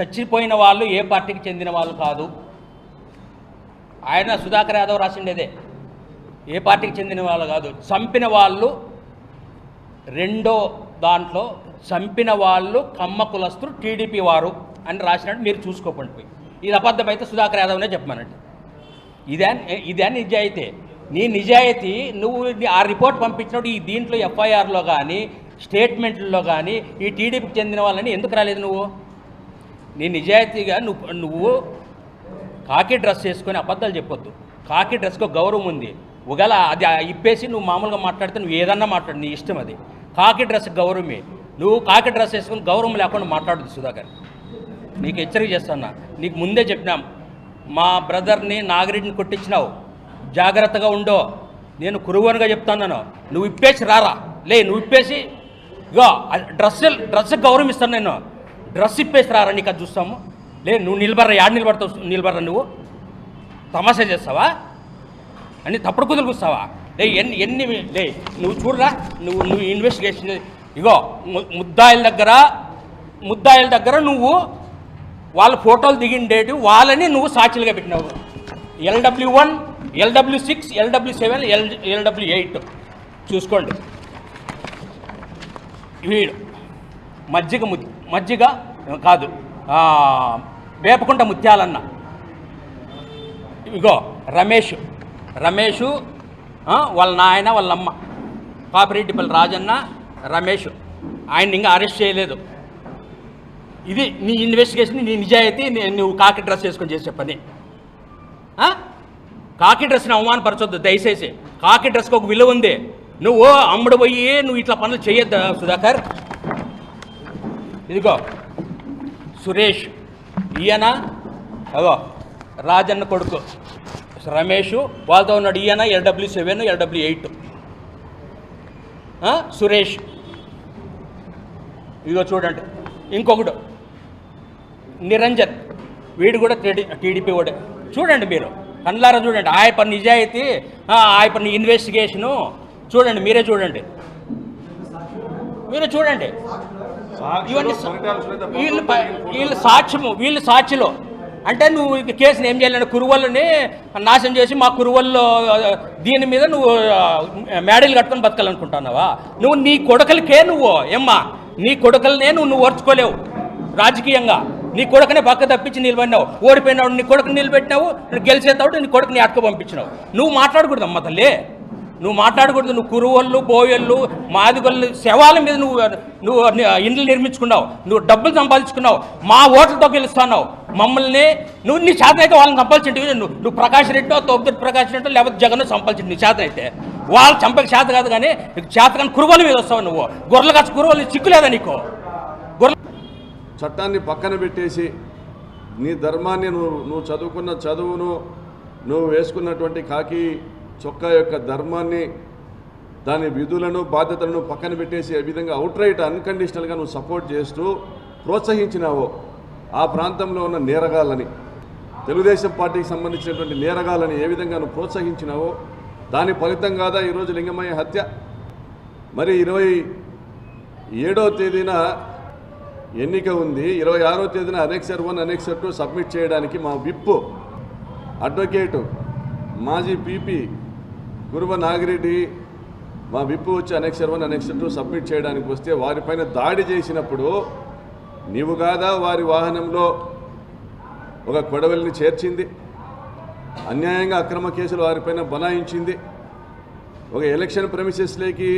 చచ్చిపోయిన వాళ్ళు ఏ పార్టీకి చెందిన వాళ్ళు కాదు. ఆయన సుధాకర్ యాదవ్ రాసిండేదే. ఏ పార్టీకి చెందిన వాళ్ళు కాదు. చంపిన వాళ్ళు రెండో దాంట్లో చంపిన వాళ్ళు కమ్మ కులస్తులు టీడీపీ వారు అని రాసినట్టు మీరు చూసుకోకండి పోయి. ఇది అబద్ధమైతే సుధాకర్ యాదవ్నే చెప్పమనండి. ఇదే ఇదే నిజాయితీ. నీ నిజాయితీ నువ్వు నీ- ఆ రిపోర్ట్ పంపించినప్పుడు ఈ దీంట్లో ఎఫ్ఐఆర్లో కానీ స్టేట్మెంట్లో కానీ ఈ టీడీపీకి చెందిన వాళ్ళని ఎందుకు రాలేదు నువ్వు? నీ నిజాయితీగా నువ్వు నువ్వు కాకి డ్రెస్ చేసుకొని అబద్ధాలు చెప్పొద్దు. కాకి డ్రెస్కి ఒక గౌరవం ఉంది. ఒకవేళ అది ఇప్పేసి నువ్వు మామూలుగా మాట్లాడితే నువ్వు ఏదన్నా మాట్లాడు నీ ఇష్టం అది. కాకి డ్రెస్ గౌరవమే. నువ్వు కాకి డ్రెస్ వేసుకొని గౌరవం లేకుండా మాట్లాడదు సుధాకర్. నీకు హెచ్చరిక చేస్తున్నా. నీకు ముందే చెప్పినాం. మా బ్రదర్ని నాగరెడ్డిని కొట్టించినావు. జాగ్రత్తగా ఉండో. నేను కురువనుగా చెప్తున్నాను. నువ్వు ఇప్పేసి రారా. లే నువ్వు ఇప్పేసి ఇగో డ్రెస్ డ్రెస్ గౌరవం ఇస్తాను నేను. డ్రెస్ ఇప్పేసి రారా నీకు అది చూస్తాము? లే నువ్వు నిలబడరా యాడ్ నిలబడతావు నిలబడరా నువ్వు? తమాషా చేస్తావా? అన్ని తప్పుడు కుదురు కూస్తావా లే ఎన్ని ఎన్ని లే నువ్వు చూడరా నువ్వు నువ్వు ఇన్వెస్టిగేషన్ ఇగో ముద్దాయిల దగ్గర ముద్దాయిల దగ్గర నువ్వు వాళ్ళ ఫోటోలు దిగిండేటి వాళ్ళని నువ్వు సాక్షులుగా పెట్టినావు. LW one LW six LW seven L LW eight. చూసుకోండి. వీడు. మజ్జిగ ము మజ్జిగ కాదు వేపకుంట ముత్యాలన్న. ఇగో రమేష్ రమేష్ వాళ్ళ నాయన వాళ్ళ అమ్మ పాపిరెడ్డిపల్లి రాజన్న రమేష్ ఆయన ఇంకా అరెస్ట్ చేయలేదు. ఇది నీ ఇన్వెస్టిగేషన్ నీ నిజాయితీ నువ్వు కాకి డ్రెస్ వేసుకొని చేసే పని కాకి డ్రెస్ని అవమానపరచొద్దు దయచేసి. కాకి డ్రెస్కి ఒక విలువ ఉంది. నువ్వు అమ్ముడు పోయి నువ్వు ఇట్లా పనులు చేయొద్దు సుధాకర్? ఇదిగో సురేష్ ఈయన అగో రాజన్న కొడుకు రమేష్ వాళ్ళతో ఉన్నాడు ఈయన LW seven LW eight. Suresh. ఇదిగో చూడండి ఇంకొకడు నిరంజన్. వీడు కూడా టీడీ టీడీపీ వాడే చూడండి మీరు కళ్ళారా చూడండి ఆయ పని నిజాయితీ ఆయన పని ఇన్వెస్టిగేషను. చూడండి మీరే చూడండి. మీరే చూడండి. ఇవన్నీ వీళ్ళు సాక్ష్యము వీళ్ళు సాక్షులు అంటే నువ్వు ఈ కేసుని ఏం చేయాలంటే కురువల్ని నాశనం చేసి మా కురువల్లో దీని మీద నువ్వు మేడలు కట్టుకొని బతకాలనుకుంటున్నావా? నువ్వు నీ కొడుకలకే నువ్వు ఏమ్మా? నీ కొడుకలనే నువ్వు నువ్వు ఓర్చుకోలేవు రాజకీయంగా. నీ కొడుకునే పక్క తప్పించి నిలబడినావు. ఓడిపోయినావు నీ కొడుకుని నిలబెట్టినావు నువ్వు గెలిచేతావు నీ కొడుకుని అటుకు పంపించినావు. నువ్వు మాట్లాడకూడదు అమ్మ తల్లి. నువ్వు మాట్లాడకూడదు నువ్వు కురువళ్ళు బోయళ్ళు మాదిగొల్లు శవాల మీద నువ్వు నువ్వు ఇండ్లు నిర్మించుకున్నావు నువ్వు డబ్బులు సంపాదించుకున్నావు మా ఓట్లతో గెలుస్తున్నావు. మమ్మల్ని నువ్వు నీ చేత అయితే వాళ్ళని సంపాదించింటి నువ్వు నువ్వు ప్రకాష్ రెడ్డో తోపుదొడ్డి ప్రకాష్ రెడ్డో లేకపోతే జగన్ సంపాదించింది నీ చేత అయితే. వాళ్ళు చంపక చేత కాదు కానీ నీకు చేత కానీ కురువల మీద వస్తావు నువ్వు. గొర్రెలు కాచి కురువలు చిక్కులేదా నీకు? గొర్రె చట్టాన్ని పక్కన పెట్టేసి నీ ధర్మాన్ని నువ్వు నువ్వు చదువుకున్న చదువును నువ్వు వేసుకున్నటువంటి కాకి చొక్కా యొక్క ధర్మాన్ని దాని విధులను బాధ్యతలను పక్కన పెట్టేసి ఏ విధంగా అవుట్రైట్ అన్కండిషనల్గా నువ్వు సపోర్ట్ చేస్తూ ప్రోత్సహించినావో ఆ ప్రాంతంలో ఉన్న నేరగాళ్ళని తెలుగుదేశం పార్టీకి సంబంధించినటువంటి నేరగాళ్ళని ఏ విధంగా నువ్వు ప్రోత్సహించినావో దాని ఫలితం కాదా ఈరోజు లింగమయ్య హత్య? మరి ఇరవై ఏడవ తేదీన ఎన్నిక ఉంది. ఇరవై ఆరో తేదీన annexure one annexure two submit చేయడానికి మా విప్ అడ్వకేటు మాజీ పీపీ గురువ నాగిరెడ్డి మా విప్పు వచ్చి annexure one annexure two submit చేయడానికి వస్తే వారిపైన దాడి చేసినప్పుడు నీవు కాదా వారి వాహనంలో ఒక కొడవలిని చేర్చింది? అన్యాయంగా అక్రమ కేసులు వారిపైన బనాయించింది? ఒక ఎలక్షన్ ప్రమిసెస్లోకి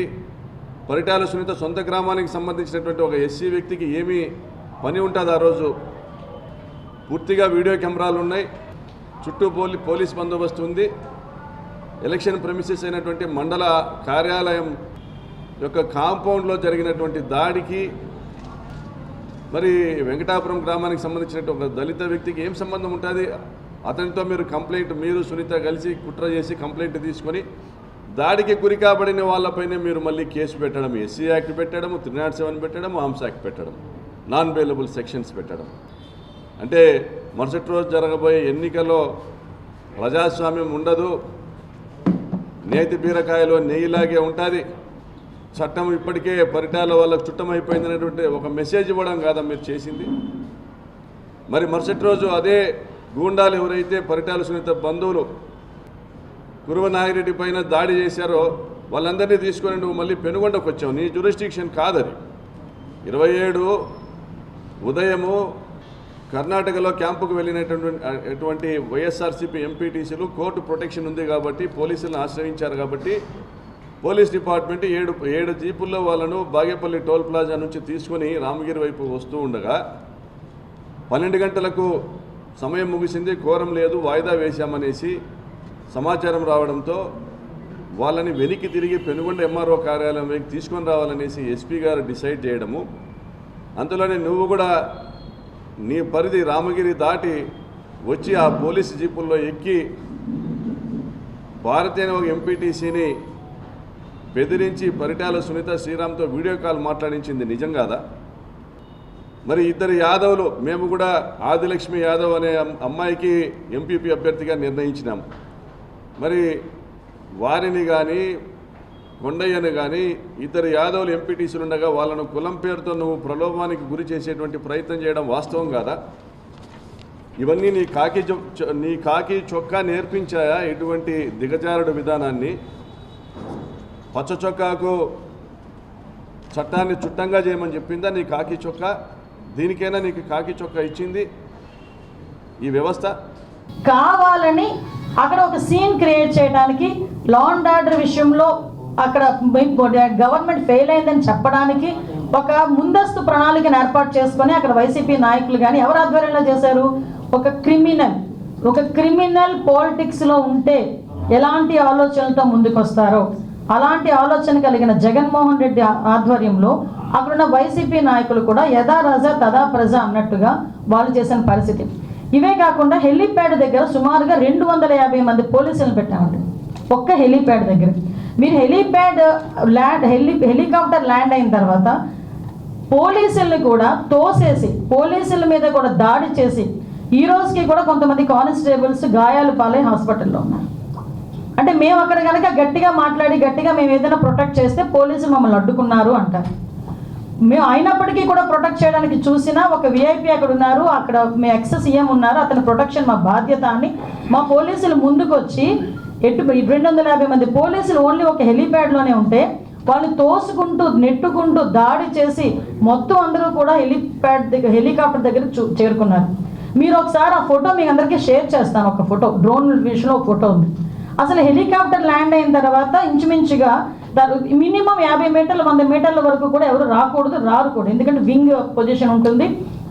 పరిటాల సునీత సొంత గ్రామానికి సంబంధించినటువంటి ఒక ఎస్సీ వ్యక్తికి ఏమీ పని ఉంటుంది ఆ రోజు? పూర్తిగా వీడియో కెమెరాలు ఉన్నాయి చుట్టూ పోలీ పోలీస్ బందోబస్తు ఉంది. ఎలక్షన్ ప్రమిసెస్ అయినటువంటి మండల కార్యాలయం యొక్క కాంపౌండ్లో జరిగినటువంటి దాడికి మరి వెంకటాపురం గ్రామానికి సంబంధించినటువంటి ఒక దళిత వ్యక్తికి ఏం సంబంధం ఉంటుంది? అతనితో మీరు కంప్లైంట్ మీరు సునీత కలిసి కుట్ర చేసి కంప్లైంట్ తీసుకొని దాడికి గురి కాబడిన వాళ్ళపైనే మీరు మళ్ళీ కేసు పెట్టడం ఎస్సీ యాక్ట్ పెట్టడం త్రీ నాట్ సెవెన్ పెట్టడం ఆమ్స్ యాక్ట్ పెట్టడం నాన్ వేలబుల్ సెక్షన్స్ పెట్టడం అంటే మరుసటి రోజు జరగబోయే ఎన్నికల్లో ప్రజాస్వామ్యం ఉండదు. నేతి బీరకాయలో నెయ్యిలాగే ఉంటుంది. చట్టం ఇప్పటికే పరిటాల వల్ల చుట్టమైపోయిందనేటువంటి ఒక మెసేజ్ ఇవ్వడం కాదా మీరు చేసింది? మరి మరుసటి రోజు అదే గూండాలు ఎవరైతే పరిటాల సునీత బంధువులు కురువ నాగిరెడ్డి పైన దాడి చేశారో వాళ్ళందరినీ తీసుకొని నువ్వు మళ్ళీ పెనుగొండకు వచ్చావు. నీ జ్యూరిస్టిక్షన్ కాదది. ఇరవై ఏడు ఉదయము కర్ణాటకలో క్యాంపుకు వెళ్ళినటువంటి అటువంటి వైఎస్ఆర్సీపీ ఎంపీటీసీలు కోర్టు ప్రొటెక్షన్ ఉంది కాబట్టి పోలీసులను ఆశ్రయించారు కాబట్టి పోలీస్ డిపార్ట్మెంట్ ఏడు ఏడు జీపుల్లో వాళ్ళను బాగేపల్లి టోల్ ప్లాజా నుంచి తీసుకొని రామగిరి వైపు వస్తూ ఉండగా పన్నెండు గంటలకు సమయం ముగిసింది ఘోరం లేదు వాయిదా వేశామనేసి సమాచారం రావడంతో వాళ్ళని వెనక్కి తిరిగి పెనుగొండ ఎంఆర్ఓ కార్యాలయం వైపు తీసుకొని రావాలనేసి ఎస్పీ గారు డిసైడ్ చేయడము. అందులోనే నువ్వు కూడా నీ పరిధి రామగిరి దాటి వచ్చి ఆ పోలీసు జీపుల్లో ఎక్కి భారతీయ అనే ఒక ఎంపీటీసీని బెదిరించి పరిటాల సునీత శ్రీరామ్తో వీడియో కాల్ మాట్లాడించింది నిజం కాదా? మరి ఇద్దరు యాదవులు మేము కూడా ఆదిలక్ష్మి యాదవ్ అనే అమ్మాయికి ఎంపీపీ అభ్యర్థిగా నిర్ణయించినాం. మరి వారిని కానీ కొండయ్యను కానీ ఇతర యాదవులు ఎంపీటీసీలు ఉండగా వాళ్ళను కులం పేరుతో నువ్వు ప్రలోభానికి గురి చేసేటువంటి ప్రయత్నం చేయడం వాస్తవం కాదా? ఇవన్నీ నీ కాకి నీ కాకి చొక్కా నేర్పించాయా ఇటువంటి దిగజారుడు విధానాన్ని? పచ్చ చొక్కాకు చట్టాన్ని చుట్టంగా చేయమని చెప్పిందా నీ కాకి చొక్కా? దీనికైనా నీకు కాకి చొక్కా ఇచ్చింది? ఈ వ్యవస్థ? కావాలని అక్కడ ఒక సీన్ క్రియేట్ చేయడానికి లాండ్ ఆర్డర్ విషయంలో అక్కడ గవర్నమెంట్ ఫెయిల్ అయిందని చెప్పడానికి ఒక ముందస్తు ప్రణాళికను ఏర్పాటు చేసుకొని అక్కడ వైసీపీ నాయకులు కానీ ఎవరు ఆధ్వర్యంలో చేశారు? ఒక క్రిమినల్ ఒక క్రిమినల్ పాలిటిక్స్లో ఉంటే ఎలాంటి ఆలోచనలతో ముందుకొస్తారో అలాంటి ఆలోచన కలిగిన జగన్మోహన్ రెడ్డి ఆధ్వర్యంలో అక్కడున్న వైసీపీ నాయకులు కూడా యథా రజ తదా ప్రజ అన్నట్టుగా వాళ్ళు చేసిన పరిస్థితి. ఇవే కాకుండా హెలీప్యాడ్ దగ్గర సుమారుగా రెండు వందల యాభై మంది పోలీసులను పెట్టామండి. ఒక్క హెలీప్యాడ్ దగ్గర. మీరు helipad land heli helicopter land అయిన తర్వాత పోలీసుల్ని కూడా తోసేసి పోలీసుల మీద కూడా దాడి చేసి ఈ రోజుకి కూడా కొంతమంది కానిస్టేబుల్స్ గాయాలు పాలై హాస్పిటల్లో ఉన్నారు. అంటే మేము అక్కడ కనుక గట్టిగా మాట్లాడి గట్టిగా మేము ఏదైనా ప్రొటెక్ట్ చేస్తే పోలీసులు మమ్మల్ని అడ్డుకున్నారు అంటారు. మేము అయినప్పటికీ కూడా ప్రొటెక్ట్ చేయడానికి చూసినా ఒక విఐపి అక్కడ ఉన్నారు అక్కడ మీ ఎక్స్ సీఎం ఉన్నారు అతని ప్రొటెక్షన్ మా బాధ్యత అని మా పోలీసులు ముందుకు వచ్చి ఎటు రెండు వందల యాభై మంది పోలీసులు ఓన్లీ ఒక హెలీప్యాడ్లోనే ఉంటే వాళ్ళని తోసుకుంటూ నెట్టుకుంటూ దాడి చేసి మొత్తం అందరూ కూడా హెలీప్యాడ్ దగ్గర హెలికాప్టర్ దగ్గర చూ చేరుకున్నారు. మీరు ఒకసారి ఆ ఫోటో మీ అందరికీ షేర్ చేస్తాను ఒక ఫోటో. డ్రోన్ విషయంలో ఒక ఫోటో ఉంది. అసలు హెలికాప్టర్ ల్యాండ్ అయిన తర్వాత ఇంచుమించుగా దాని మినిమం యాభై మీటర్ల వంద మీటర్ల వరకు కూడా ఎవరు రాకూడదు రారు కూడా. ఎందుకంటే వింగ్ పొజిషన్ ఉంటుంది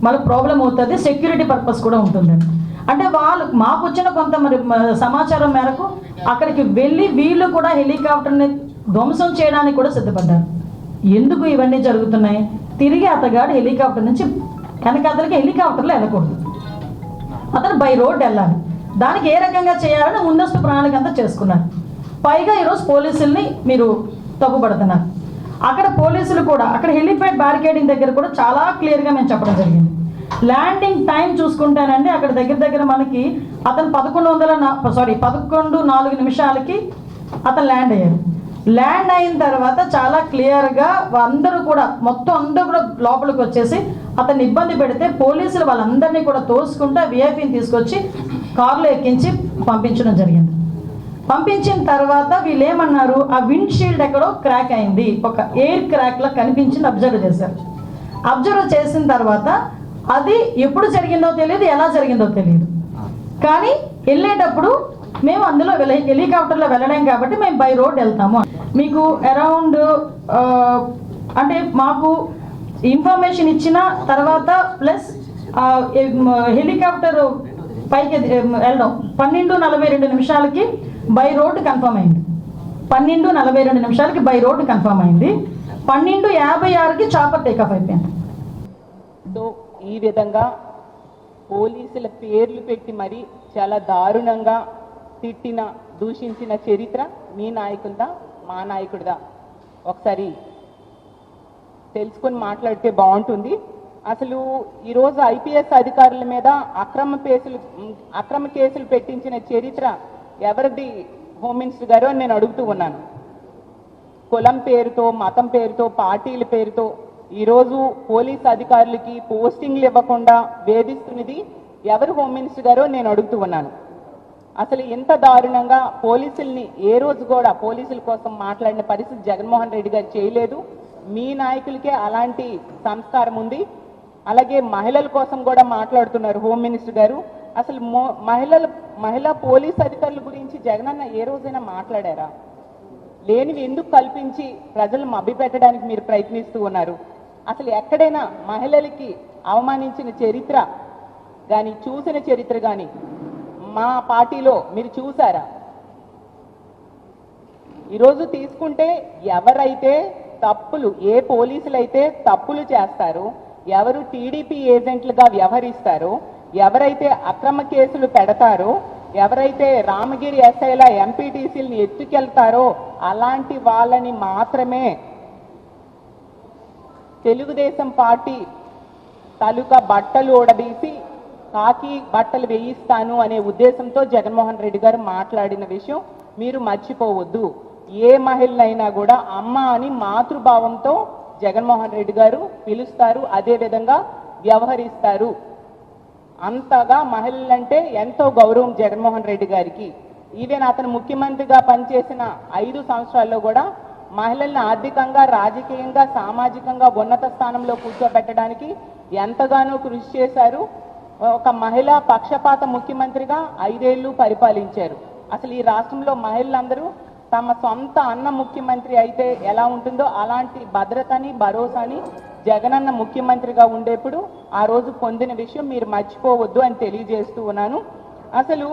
మళ్ళీ ప్రాబ్లం అవుతుంది సెక్యూరిటీ పర్పస్ కూడా ఉంటుందండి అంటే వాళ్ళు మాకు వచ్చిన కొంత మరి సమాచారం మేరకు అక్కడికి వెళ్ళి వీళ్ళు కూడా హెలికాప్టర్ని ధ్వంసం చేయడానికి కూడా సిద్ధపడ్డారు. ఎందుకు ఇవన్నీ జరుగుతున్నాయి? తిరిగి అతగాడు హెలికాప్టర్ నుంచి వెనకాతలకి అతనికి హెలికాప్టర్లో వెళ్ళకూడదు. అతను బై రోడ్ వెళ్ళాలి. దానికి ఏ రకంగా చేయాలని ముందస్తు ప్రణాళిక అంతా చేసుకున్నారు. పైగా ఈరోజు పోలీసుల్ని మీరు తప్పుపడుతున్నారు. అక్కడ పోలీసులు కూడా అక్కడ హెలిప్యాడ్ బ్యారికేడింగ్ దగ్గర కూడా చాలా క్లియర్గా మేము చెప్పడం జరిగింది. ల్యాండింగ్ టైం చూసుకుంటానండి. అక్కడ దగ్గర దగ్గర మనకి అతను పదకొండు వందల సారీ పదకొండు నాలుగు నిమిషాలకి అతను ల్యాండ్ అయ్యారు ల్యాండ్ అయిన తర్వాత చాలా క్లియర్గా అందరూ కూడా మొత్తం అందరూ కూడా లోపలికి వచ్చేసి అతన్ని ఇబ్బంది పెడితే పోలీసులు వాళ్ళందరినీ కూడా తోసుకుంటూ విఐపిని తీసుకొచ్చి కారులో ఎక్కించి పంపించడం జరిగింది. పంపించిన తర్వాత వీళ్ళు ఏమన్నారు ఆ విండ్ షీల్డ్ ఎక్కడో క్రాక్ అయింది. ఒక ఎయిర్ క్రాక్లా కనిపించింది. అబ్జర్వ్ చేశారు. అబ్జర్వ్ చేసిన తర్వాత అది ఎప్పుడు జరిగిందో తెలియదు ఎలా జరిగిందో తెలియదు. కానీ వెళ్ళేటప్పుడు మేము అందులో వెళ్ళ హెలికాప్టర్లో వెళ్ళలేం కాబట్టి మేము బై రోడ్ వెళ్తాము. మీకు అరౌండ్ అంటే మాకు ఇన్ఫర్మేషన్ ఇచ్చిన తర్వాత ప్లస్ హెలికాప్టర్ పైకి వెళ్ళడం. పన్నెండు నలభై రెండు నిమిషాలకి బై రోడ్ కన్ఫర్మ్ అయింది. పన్నెండు నలభై రెండు నిమిషాలకి బై రోడ్ కన్ఫర్మ్ అయింది. పన్నెండు యాభై ఆరుకి చాపర్ టేకాఫ్ అయిపోయింది. ఈ విధంగా పోలీసుల పేర్లు పెట్టి మరి చాలా దారుణంగా తిట్టిన దూషించిన చరిత్ర మీ నాయకుడిదా మా నాయకుడిదా? ఒకసారి తెలుసుకొని మాట్లాడితే బాగుంటుంది. అసలు ఈరోజు ఐపీఎస్ అధికారుల మీద అక్రమ కేసులు అక్రమ కేసులు పెట్టించిన చరిత్ర ఎవరిది? హోమ్ మినిస్టర్ గారు అని నేను అడుగుతూ ఉన్నాను. కులం పేరుతో మతం పేరుతో పార్టీల పేరుతో ఈరోజు పోలీస్ అధికారులకి పోస్టింగ్లు ఇవ్వకుండా వేధిస్తున్నది ఎవరు హోమ్ మినిస్టర్ గారో నేను అడుగుతూ ఉన్నాను. అసలు ఇంత దారుణంగా పోలీసుల్ని ఏ రోజు కూడా పోలీసుల కోసం మాట్లాడిన పరిస్థితి జగన్మోహన్ రెడ్డి గారు చేయలేదు. మీ నాయకులకే అలాంటి సంస్కారం ఉంది. అలాగే మహిళల కోసం కూడా మాట్లాడుతున్నారు హోమ్ మినిస్టర్ గారు. అసలు మో- మహిళల మహిళా పోలీస్ అధికారుల గురించి జగనన్న ఏ రోజైనా మాట్లాడారా? లేనివి ఎందుకు కల్పించి ప్రజలు మభ్యపెట్టడానికి మీరు ప్రయత్నిస్తూ ఉన్నారు? అసలు ఎక్కడైనా మహిళలకి అవమానించిన చరిత్ర కానీ చూసిన చరిత్ర కానీ మా పార్టీలో మీరు చూసారా? ఈరోజు తీసుకుంటే ఎవరైతే తప్పులు ఏ పోలీసులు అయితే తప్పులు చేస్తారు ఎవరు టీడీపీ ఏజెంట్లుగా వ్యవహరిస్తారు ఎవరైతే అక్రమ కేసులు పెడతారో ఎవరైతే రామగిరి ఎస్ఐల ఎంపీటీసీలను ఎత్తుకెళ్తారో అలాంటి వాళ్ళని మాత్రమే తెలుగుదేశం పార్టీ తాలూకా బట్టలు ఓడదీసి కాకి బట్టలు వేయిస్తాను అనే ఉద్దేశంతో జగన్మోహన్ రెడ్డి గారు మాట్లాడిన విషయం మీరు మర్చిపోవద్దు. ఏ మహిళనైనా కూడా అమ్మ అని మాతృభావంతో జగన్మోహన్ రెడ్డి గారు పిలుస్తారు అదే విధంగా వ్యవహరిస్తారు. అంతగా మహిళలంటే ఎంతో గౌరవం జగన్మోహన్ రెడ్డి గారికి. ఈవెన్ అతను ముఖ్యమంత్రిగా పనిచేసిన ఐదు సంవత్సరాల్లో కూడా మహిళల్ని ఆర్థికంగా రాజకీయంగా సామాజికంగా ఉన్నత స్థానంలో కూర్చోబెట్టడానికి ఎంతగానో కృషి చేశారు. ఒక మహిళా పక్షపాత ముఖ్యమంత్రిగా ఐదేళ్ళు పరిపాలించారు. అసలు ఈ రాష్ట్రంలో మహిళలందరూ తమ సొంత అన్న ముఖ్యమంత్రి అయితే ఎలా ఉంటుందో అలాంటి భద్రతని భరోసాని జగనన్న ముఖ్యమంత్రిగా ఉండేప్పుడు ఆ రోజు పొందిన విషయం మీరు మర్చిపోవద్దు అని తెలియజేస్తూ ఉన్నాను. అసలు